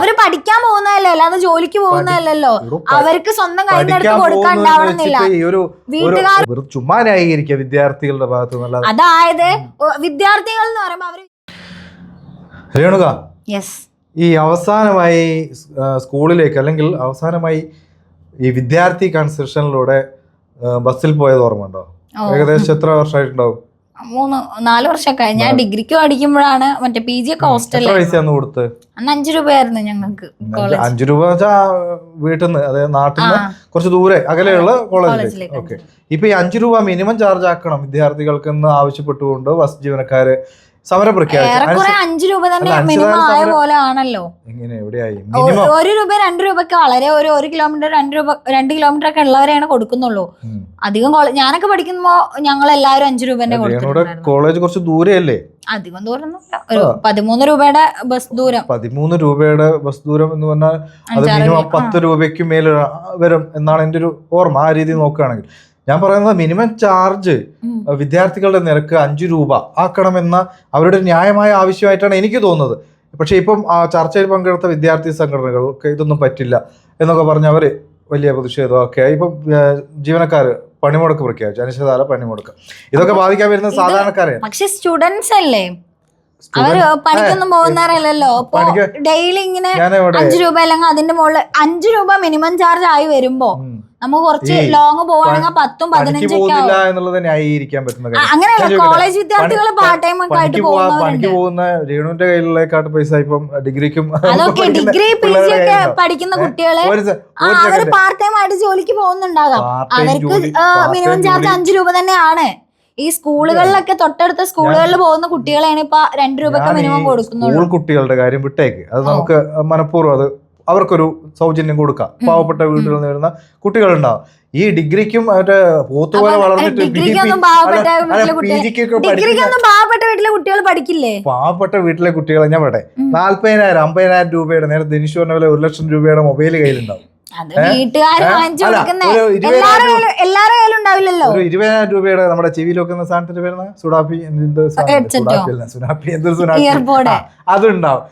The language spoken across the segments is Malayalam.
അവർ പഠിക്കാൻ പോകുന്നതല്ലേ? അല്ലാതെ ജോലിക്ക് പോകുന്നതല്ലല്ലോ. അവർക്ക് സ്വന്തം എടുത്ത് കൊടുക്കാണ്ടാവണമെന്നില്ല വീട്ടുകാർ വെറും ചുമ്മാ ന്യായീകരിക്കുക വിദ്യാർത്ഥികളുടെ ഭാഗത്ത് അതായത് വിദ്യാർത്ഥികൾ എന്ന് പറയുമ്പോ അവർ രേണുക യെസ് ഈ അവസാനമായി സ്കൂളിലേക്ക് അല്ലെങ്കിൽ അവസാനമായി ഈ വിദ്യാർത്ഥി കൺസെഷനിലൂടെ ബസ്സിൽ പോയത് ഓർമ്മ ഉണ്ടോ ഏകദേശം എത്ര വർഷമായിട്ടുണ്ടാവും? മൂന്ന് നാല് വർഷമൊക്കെ ആയി. ഞാൻ ഡിഗ്രിക്ക് പഠിക്കുമ്പോഴാണ് മറ്റേ പി ജി ഒക്കെ എത്ര ഹോസ്റ്റലിൽ പൈസയാന്ന് കൊടുത്ത്? അന്ന് അഞ്ചു രൂപയായിരുന്നു ഞങ്ങൾക്ക് കോളേജ് അഞ്ചു രൂപ വെച്ചാ വീട്ടിൽ നിന്ന് അതായത് നാട്ടിൽ നിന്ന് കുറച്ച് ദൂരെ അകലെയുള്ള കോളേജിൽ കോളേജിലേക്ക് ഓക്കെ ഇപ്പൊ ഈ അഞ്ചു രൂപ മിനിമം ചാർജ് ആക്കണം വിദ്യാർത്ഥികൾക്ക് എന്ന് ആവശ്യപ്പെട്ടുകൊണ്ട് ബസ് ജീവനക്കാര് സമരം പ്രഖ്യാപിച്ചു. അഞ്ചു രൂപ തന്നെ മിനിമം ആയ പോലെ ആണല്ലോ. ഒരു രൂപ രണ്ട് രൂപക്ക് വളരെ ഒരു ഒരു കിലോമീറ്റർ രണ്ട് രൂപ രണ്ട് കിലോമീറ്റർ ഒക്കെ ഉള്ളവരെയാണ് കൊടുക്കുന്നുള്ളൂ. അധികം ഞാനൊക്കെ പഠിക്കുമ്പോ ഞങ്ങൾ എല്ലാവരും അഞ്ചു രൂപ കോളേജ് കുറച്ച് ദൂരെയല്ലേ? അധികം ദൂരം പതിമൂന്ന് രൂപയുടെ ബസ് ദൂരം. പതിമൂന്ന് രൂപയുടെ ബസ് ദൂരം എന്ന് പറഞ്ഞാൽ അത് മിനിമം. പത്ത് രൂപയ്ക്ക് മേൽ വരും എന്നാണ് എന്റെ ഒരു ഓർമ്മ. ആ രീതി നോക്കുകയാണെങ്കിൽ. ഞാൻ പറയുന്നത് മിനിമം ചാർജ് വിദ്യാർത്ഥികളുടെ നിരക്ക് അഞ്ചു രൂപ ആക്കണമെന്ന അവരുടെ ന്യായമായ ആവശ്യമായിട്ടാണ് എനിക്ക് തോന്നുന്നത്. പക്ഷേ ഇപ്പം ആ ചർച്ചയിൽ പങ്കെടുത്ത വിദ്യാർത്ഥി സംഘടനകൾക്ക് ഇതൊന്നും പറ്റില്ല എന്നൊക്കെ പറഞ്ഞ് അവർ വലിയ പ്രതിഷേധമൊക്കെ ഇപ്പം ജീവനക്കാർ പണിമുടക്ക് പ്രഖ്യാപിച്ചു. അനിശ്ചിതകാല പണിമുടക്ക്. ഇതൊക്കെ ബാധിക്കാൻ വരുന്ന സാധാരണക്കാരെ പക്ഷെ സ്റ്റുഡൻസ് അല്ലേ? അവർ പണിക്കൊന്നും പോകുന്നവരല്ലല്ലോ. ഡെയിലി ഇങ്ങനെ അഞ്ചു രൂപ അല്ലെങ്കിൽ അതിന്റെ മുകളിൽ അഞ്ചു രൂപ മിനിമം ചാർജ് ആയി വരുമ്പോ. നമുക്ക് കുറച്ച് ലോങ് പോവാണെങ്കിൽ പത്തും പതിനഞ്ചും പതിനഞ്ചൊക്കെ പോകുന്നില്ല എന്നുള്ളത് ന്യായീകരിക്കാൻ പറ്റുന്ന അങ്ങനെയല്ല കോളേജ് വിദ്യാർത്ഥികൾ പാർട്ട് ടൈം ഒക്കെ ആയിട്ട് പണിക്ക് പോകുന്ന രേണുവിന്റെ പൈസ ഇപ്പം ഡിഗ്രിക്കും അതൊക്കെ ഡിഗ്രി പി ജി ഒക്കെ പഠിക്കുന്ന കുട്ടികളെ അവർ പാർട്ട് ടൈം ആയിട്ട് ജോലിക്ക് പോകുന്നുണ്ടാകാം. അവർക്ക് മിനിമം ചാർജ് അഞ്ചു രൂപ തന്നെയാണ്. ഈ സ്കൂളുകളിലൊക്കെ തൊട്ടടുത്ത സ്കൂളുകളിൽ പോകുന്ന കുട്ടികളെയാണ് ഇപ്പൊ രണ്ടു രൂപ മിനിമം കൊടുക്കുന്നുള്ളൂ. സ്കൂൾ കുട്ടികളുടെ കാര്യം വിട്ടേക്ക്. അത് നമുക്ക് മനഃപൂർവം അത് അവർക്കൊരു സൗജന്യം കൊടുക്കാം. പാവപ്പെട്ട വീടുകളിൽ നിന്ന് വരുന്ന കുട്ടികളുണ്ടാവും. ഈ ഡിഗ്രിക്കും മറ്റേ പോത്തുപോലെ വളർന്നിട്ട് പാവപ്പെട്ട വീട്ടിലെ കുട്ടികൾ പഠിക്കില്ലേ? പാവപ്പെട്ട വീട്ടിലെ കുട്ടികളെ ഞാൻ പറയട്ടെ. നാല്പതിനായിരം അമ്പതിനായിരം രൂപയുടെ നേരെ ധനിഷ് പറഞ്ഞ പോലെ ഒരു ലക്ഷം രൂപയുടെ മൊബൈൽ കയ്യിലുണ്ടാവും. ഇരുപതിനായിരം രൂപയുടെ നമ്മുടെ ചെവിയിൽ വെക്കുന്ന സാധനത്തിന്റെ പേരുന്ന സുഡാപ്പി എന്ത്? സുഡാപ്പി എന്തൊരു സുഡാപ്പി അതുണ്ടാവും.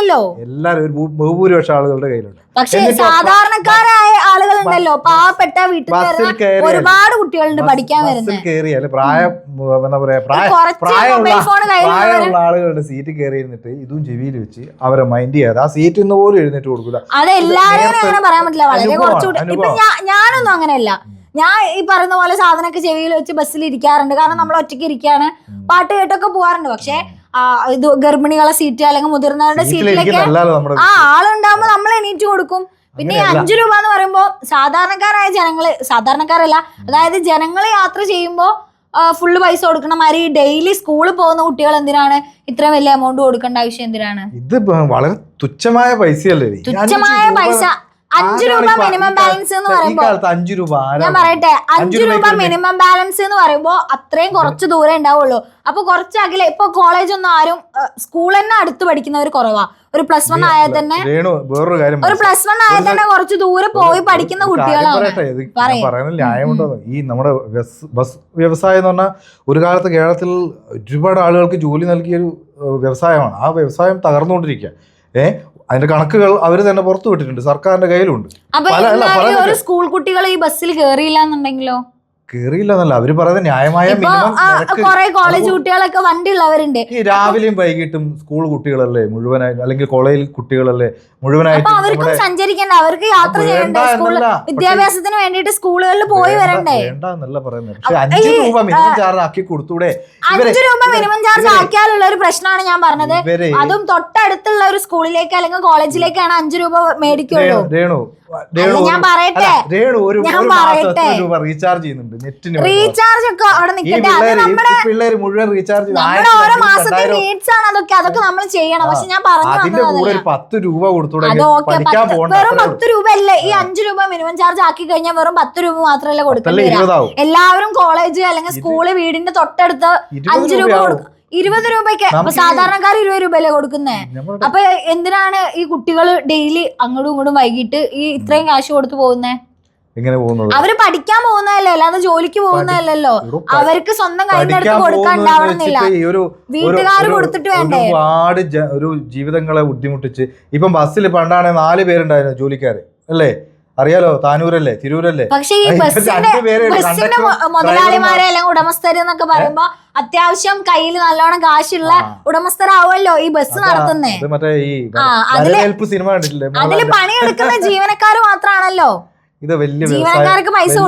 എന്നിട്ട് എല്ലാരും ഒരു ബഹുഭൂരിപക്ഷം ആളുകളുടെ കയ്യിലുണ്ട്. പക്ഷെ സാധാരണക്കാരായ ആളുകൾ ഉണ്ടല്ലോ പാവപ്പെട്ട വീട്ടിൽ ഒരുപാട് കുട്ടികളുണ്ട് പഠിക്കാൻ വരുന്നത്. പ്രായം എന്താ പറയാ പ്രായമുള്ള ആളുകളുടെ സീറ്റ് കയറി ഇരുന്നിട്ട് ഇതും ചെവിയിൽ വെച്ച് അവരെ മൈൻഡ് ചെയ്യാതെ ആ സീറ്റ് ഇന്ന് പോലും എഴുന്നേറ്റ് കൊടുക്കില്ല അത് എല്ലാരെയും അങ്ങനെ പറയാൻ പറ്റില്ല. വളരെ കുറച്ചുകൂടി ഇപ്പൊ ഞാനൊന്നും അങ്ങനെയല്ല. ഞാൻ ഈ പറയുന്ന പോലെ സാധനമൊക്കെ ചെവിയിൽ വെച്ച് ബസ്സിൽ ഇരിക്കാറുണ്ട്. കാരണം നമ്മൾ ഒറ്റയ്ക്ക് ഇരിക്കുകയാണ്. പാട്ട് കേട്ടൊക്കെ പോകാറുണ്ട്. പക്ഷെ ഇത് ഗർഭിണികളെ സീറ്റ് അല്ലെങ്കിൽ മുതിർന്നവരുടെ സീറ്റിലൊക്കെ ആ ആളുണ്ടാകുമ്പോൾ നമ്മൾ എണീറ്റ് കൊടുക്കും. പിന്നെ ഈ അഞ്ചു രൂപ എന്ന് പറയുമ്പോൾ സാധാരണക്കാരായ ജനങ്ങൾ സാധാരണക്കാരല്ല അതായത് ജനങ്ങൾ യാത്ര ചെയ്യുമ്പോൾ ഫുള്ള് പൈസ കൊടുക്കണം. മാതിരി ഡെയിലി സ്കൂളിൽ പോകുന്ന കുട്ടികൾ എന്തിനാണ്? ഇത്ര വലിയ എമൗണ്ട് കൊടുക്കേണ്ട ആവശ്യം എന്തിനാണ്? ഇത് വളരെ തുച്ഛമായ പൈസയല്ലേ? തുച്ഛമായ പൈസ. അഞ്ചു രൂപ മിനിമം ബാലൻസ് എന്ന് ഈ പറയുമ്പോ കാലത്ത് അഞ്ചു രൂപ ഞാൻ ആരാണ് പറയട്ടെ അഞ്ച് രൂപ മിനിമം ബാലൻസ് എന്ന് പറയുമ്പോൾ അത്രയും കുറച്ച് ദൂരം ഉണ്ടാവുള്ളൂ. അപ്പൊ കുറച്ച് അകലെ ഇപ്പൊ കോളേജ് ഒന്നും ആരും സ്കൂൾ തന്നെ അടുത്ത് പഠിക്കുന്നവർ കുറവാ. ഒരു പ്ലസ് വൺ ആയാൽ തന്നെ വേറൊരു കാര്യം ഒരു പ്ലസ് വൺ ആയാൽ തന്നെ കുറച്ച് ദൂരെ പോയി പഠിക്കുന്ന കുട്ടികളാണ്. ന്യായമുണ്ടോ? ഈ നമ്മുടെ ബസ് വ്യവസായം എന്ന് പറഞ്ഞാൽ ഒരു കാലത്ത് കേരളത്തിൽ ഒരുപാട് ആളുകൾക്ക് ജോലി നൽകിയ ഒരു വ്യവസായമാണ്. ആ വ്യവസായം തകർന്നുകൊണ്ടിരിക്കുക. ഏ അതിന്റെ കണക്കുകൾ അവർ തന്നെ പുറത്തുവിട്ടിട്ടുണ്ട് സർക്കാരിന്റെ കയ്യിലുണ്ട്. അപ്പൊ സ്കൂൾ കുട്ടികൾ ഈ ബസ്സിൽ കേറിയില്ല എന്നുണ്ടെങ്കിലോ? കേറിയില്ലെന്നല്ല അവർ പറയുന്നത് ന്യായമായ കൊറേ കോളേജ് കുട്ടികളൊക്കെ വണ്ടി ഉള്ളവരുണ്ട് ഈ രാവിലെയും വൈകിട്ടും സ്കൂൾ കുട്ടികളല്ലേ? മുഴുവനായി അല്ലെങ്കിൽ കോളേജിൽ കുട്ടികളല്ലേ? മുഴുവനായിട്ട് അവർക്കും സഞ്ചരിക്കണ്ട. അവർക്ക് യാത്ര ചെയ്യണ്ടേ? വിദ്യാഭ്യാസത്തിന് വേണ്ടിട്ട് സ്കൂളുകളിൽ പോയി വരണ്ടേ? വേണ്ട എന്നല്ല പറയുന്നത്. പക്ഷെ അഞ്ച് രൂപ മിനിമം ചാർജ് ആക്കി കൊടുത്തൂടെ? അഞ്ചു രൂപ മിനിമം ചാർജ് ആക്കിയാലുള്ള ഒരു പ്രശ്നമാണ് ഞാൻ പറഞ്ഞത്. അതും തൊട്ടടുത്തുള്ള ഒരു സ്കൂളിലേക്ക് അല്ലെങ്കിൽ കോളേജിലേക്കാണ് അഞ്ചു രൂപ മേടിക്കുള്ളൂ. രേണു രേണു ഞാൻ പറയട്ടെ. രേണു ഒരു മാസം. രൂപ റീചാർജ് ചെയ്യുന്നുണ്ട്. നെറ്റിന് റീചാർജ് ഒക്കെ അവിടെ നിൽക്കട്ടെ? അത് നമ്മുടെ ഈ പിള്ളേര് മുഴുവൻ റീചാർജ് നമ്മുടെ ഓരോ മാസത്തെ നീഡ്സ് ആണ് അതൊക്കെ. അതൊക്കെ നമ്മൾ ചെയ്യണം. പക്ഷെ ഞാൻ പറഞ്ഞു അതിന്റെ കൂടെ ഒരു പത്ത് രൂപ കൊടുത്തൂടെ പഠിക്കാൻ പോകണ്ട. വെറും പത്ത് രൂപ അല്ലേ ഈ അഞ്ചു രൂപ മിനിമം ചാർജ് ആക്കി കഴിഞ്ഞാൽ വെറും പത്ത് രൂപ മാത്രമല്ലേ കൊടുക്കേണ്ടി എല്ലാവരും കോളേജ് അല്ലെങ്കിൽ സ്കൂൾ വീടിന്റെ തൊട്ടടുത്ത് അഞ്ചു രൂപ. കൊടുക്കും ഇരുപത് രൂപയ്ക്ക്. അപ്പൊ സാധാരണക്കാർ ഇരുപത് രൂപയല്ലേ കൊടുക്കുന്നേ? അപ്പൊ എന്തിനാണ് ഈ കുട്ടികൾ ഡെയിലി അങ്ങോട്ടും ഇങ്ങോട്ടും വൈകിട്ട് ഈ ഇത്രയും കാശ് കൊടുത്തു പോകുന്നേ? ഇങ്ങനെ പോകുന്നത്? അവർ പഠിക്കാൻ പോകുന്നതല്ലേ? അല്ലാതെ ജോലിക്ക് പോകുന്നതല്ലോ അവർക്ക് സ്വന്തം ഈ ഒരു വീട്ടുകാർ കൊടുത്തിട്ട് വേണ്ടേ? ഒരുപാട് ഒരു ജീവിതങ്ങളെ ബുദ്ധിമുട്ടിച്ച് ഇപ്പം ബസ്സിൽ പണ്ടാണ് നാല് പേരുണ്ടായിരുന്നു ജോലിക്കാര് അല്ലേ? അറിയാലോ താനൂരല്ലേ തിരൂരല്ലേ? പക്ഷേ ഈ ബസ്സിന്റെ. ബസ്സിന്റെ മുതലാളിമാരെ അല്ലെങ്കിൽ ഉടമസ്ഥര് എന്നൊക്കെ പറയുമ്പോ അത്യാവശ്യം കയ്യിൽ നല്ലോണം കാശുള്ള ഉടമസ്ഥരാവല്ലോ ഉടമസ്ഥരാവുമല്ലോ ഈ ബസ് നടത്തുന്നേ. മറ്റേ ഈ അതിൽ പണിയെടുക്കുന്ന ജീവനക്കാർ മാത്രമാണല്ലോ ഇത് വലിയ വ്യവസായം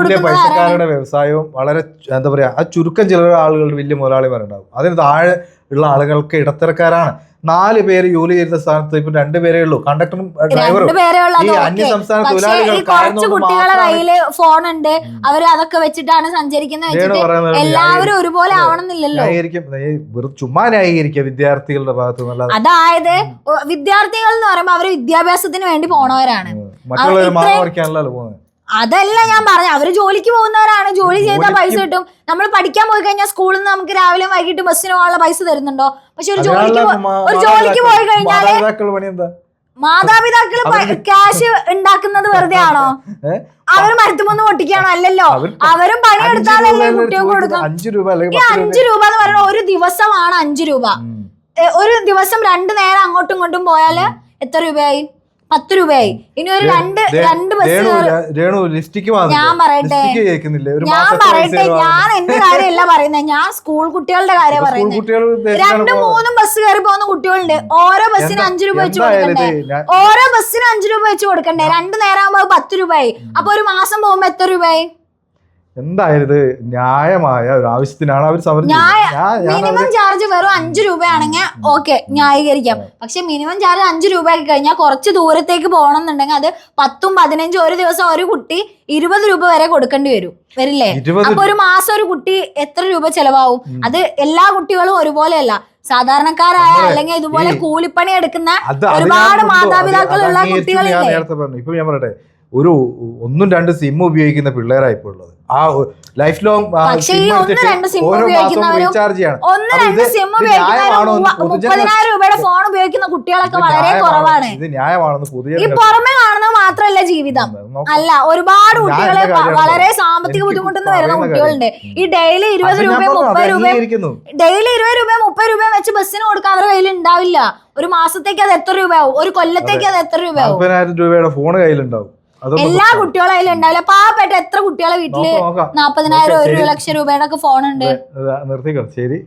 വലിയ പൈസക്കാരുടെ വ്യവസായവും വളരെ എന്താ പറയാ ആ ചുരുക്കം ചില ആളുകളുടെ വലിയ മുതലാളിമാരുണ്ടാവും അതിന് താഴെ ഉള്ള ആളുകൾക്ക് ഇടത്തരക്കാരാണ്. നാല് പേര് ജോലി ചെയ്യുന്ന സ്ഥാനത്ത് ഇപ്പൊ രണ്ടുപേരേ ഉള്ളൂ. കണ്ടക്ടറും ഡ്രൈവറും ഈ അന്യ സംസ്ഥാന തൊഴിലാളികൾ ഉണ്ട് അവർ അതൊക്കെ വെച്ചിട്ടാണ് സഞ്ചരിക്കുന്നത് എല്ലാവരും ഒരുപോലെ ആവണമെന്നില്ലല്ലോ. ചുമ്മാ ന്യായീകരിക്കുക വിദ്യാർത്ഥികളുടെ ഭാഗത്ത് നിന്നല്ലാതെ അതായത് വിദ്യാർത്ഥികൾ എന്ന് പറയുമ്പോ അവർ വിദ്യാഭ്യാസത്തിന് വേണ്ടി പോണവരാണ്. മറ്റുള്ളവർ മാറി പോകുന്നത്. അതല്ല ഞാൻ പറഞ്ഞ. അവർ ജോലിക്ക് പോകുന്നവരാണ്. ജോലി ചെയ്താൽ പൈസ കിട്ടും. നമ്മൾ പഠിക്കാൻ പോയി കഴിഞ്ഞാൽ സ്കൂളിൽ നിന്ന് നമുക്ക് രാവിലെ വൈകിട്ട് ബസ്സിന് പോകാനുള്ള പൈസ തരുന്നുണ്ടോ? പക്ഷെ ഒരു ജോലിക്ക് ഒരു ജോലിക്ക് പോയി മാതാപിതാക്കൾ- കഴിഞ്ഞാൽ മാതാപിതാക്കൾ അവർ ക്യാഷ് ഉണ്ടാക്കുന്നത് വെറുതെ ആണോ? അവർ മരുത്തുമൊന്നും പൊട്ടിക്കാണോ അല്ലല്ലോ? അവരും പണി പണിയെടുത്താലല്ലേ കുട്ടികൾക്ക് കൊടുക്കും ഈ അഞ്ചു രൂപ എന്ന് പറയുന്നത് ഒരു ദിവസമാണ് അഞ്ചു രൂപ. ഒരു ദിവസം രണ്ടു നേരം അങ്ങോട്ടും ഇങ്ങോട്ടും പോയാൽ എത്ര രൂപയായി? പത്ത് രൂപയായി. ഇനി ഒരു രണ്ട് രണ്ട് ബസ് ഞാൻ പറയട്ടെ. ഞാൻ പറയട്ടെ. ഞാൻ എന്റെ കാര്യമല്ല പറയുന്നത് ഞാൻ സ്കൂൾ കുട്ടികളുടെ കാര്യം പറയുന്നത് രണ്ട് മൂന്നും ബസ് കയറി പോകുന്ന കുട്ടികളുണ്ട്. ഓരോ ബസ്സിന് അഞ്ചു രൂപ വെച്ച് കൊടുക്കണ്ടേ? ഓരോ ബസ്സിന് അഞ്ചു രൂപ വെച്ച് കൊടുക്കണ്ടേ? രണ്ട് നേരം ആകുമ്പോ പത്ത് രൂപയായി. അപ്പൊ ഒരു മാസം പോകുമ്പോ എത്ര രൂപയായി? എന്തായാലും ഇത് ന്യായമായ ഒരു ആവശ്യത്തിനാണ് അവർ സമരം മിനിമം ചാർജ് വെറും അഞ്ചു രൂപയാണെങ്കിൽ ഓക്കെ ന്യായീകരിക്കാം. പക്ഷെ മിനിമം ചാർജ് അഞ്ചു രൂപ ആക്കി കഴിഞ്ഞാൽ കുറച്ച് ദൂരത്തേക്ക് പോകണം എന്നുണ്ടെങ്കിൽ അത് പത്തും പതിനഞ്ചും ഒരു ദിവസം ഒരു കുട്ടി ഇരുപത് രൂപ വരെ കൊടുക്കേണ്ടി വരും. വരില്ലേ? അപ്പൊ ഒരു മാസം ഒരു കുട്ടി എത്ര രൂപ ചെലവാവും അത് എല്ലാ കുട്ടികളും ഒരുപോലെയല്ല. സാധാരണക്കാരായ അല്ലെങ്കിൽ ഇതുപോലെ കൂലിപ്പണി എടുക്കുന്ന ഒരുപാട് മാതാപിതാക്കളുള്ള കുട്ടികളില്ലേ? ഇപ്പൊ ഞാൻ പറയട്ടെ ഒരു ഒന്നും രണ്ട് സിം ഉപയോഗിക്കുന്ന പിള്ളേരായി ഇപ്പോൾ ഉള്ളത് ആ ലൈഫ് ലോങ് ഓരോ മാസം ഉപയോഗിക്കുന്നവരും റീചാർജ് ചെയ്യണം. രൂപയുടെ ഫോൺ ഉപയോഗിക്കുന്ന കുട്ടികളൊക്കെ വളരെ കുറവാണ്. ഇത് ന്യായമാണെന്ന് പുതിയ പുറമെ കാണുന്നത് മാത്രമല്ല ജീവിതം. അല്ല ഒരുപാട് കുട്ടികളെ വളരെ സാമ്പത്തിക ബുദ്ധിമുട്ടെന്ന് വരുന്ന കുട്ടികളുണ്ട്. ഈ ഡെയിലി ഇരുപത് രൂപ രൂപയും മുപ്പത് രൂപയും ഡെയിലി ഇരുപത് രൂപയും മുപ്പത് രൂപയും വെച്ച് ബസ്സിന് കൊടുക്കാൻ അവരുടെ കയ്യിൽ ഉണ്ടാവില്ല ഒരു മാസത്തേക്ക് അത് എത്ര രൂപയാവും? ഒരു കൊല്ലത്തേക്ക് അത്. എത്ര രൂപയാവും? രൂപയുടെ ഫോൺ കയ്യിലുണ്ടാവും. എല്ലാ കുട്ടികളും അതിൽ ഉണ്ടാവില്ല. പാവപ്പെട്ട എത്ര കുട്ടികളെ വീട്ടിൽ നാപ്പതിനായിരം ഒരു ലക്ഷം രൂപയുടെ ഒക്കെ ഫോൺ ഉണ്ട്. നിർത്തിക്കോ. ശരി.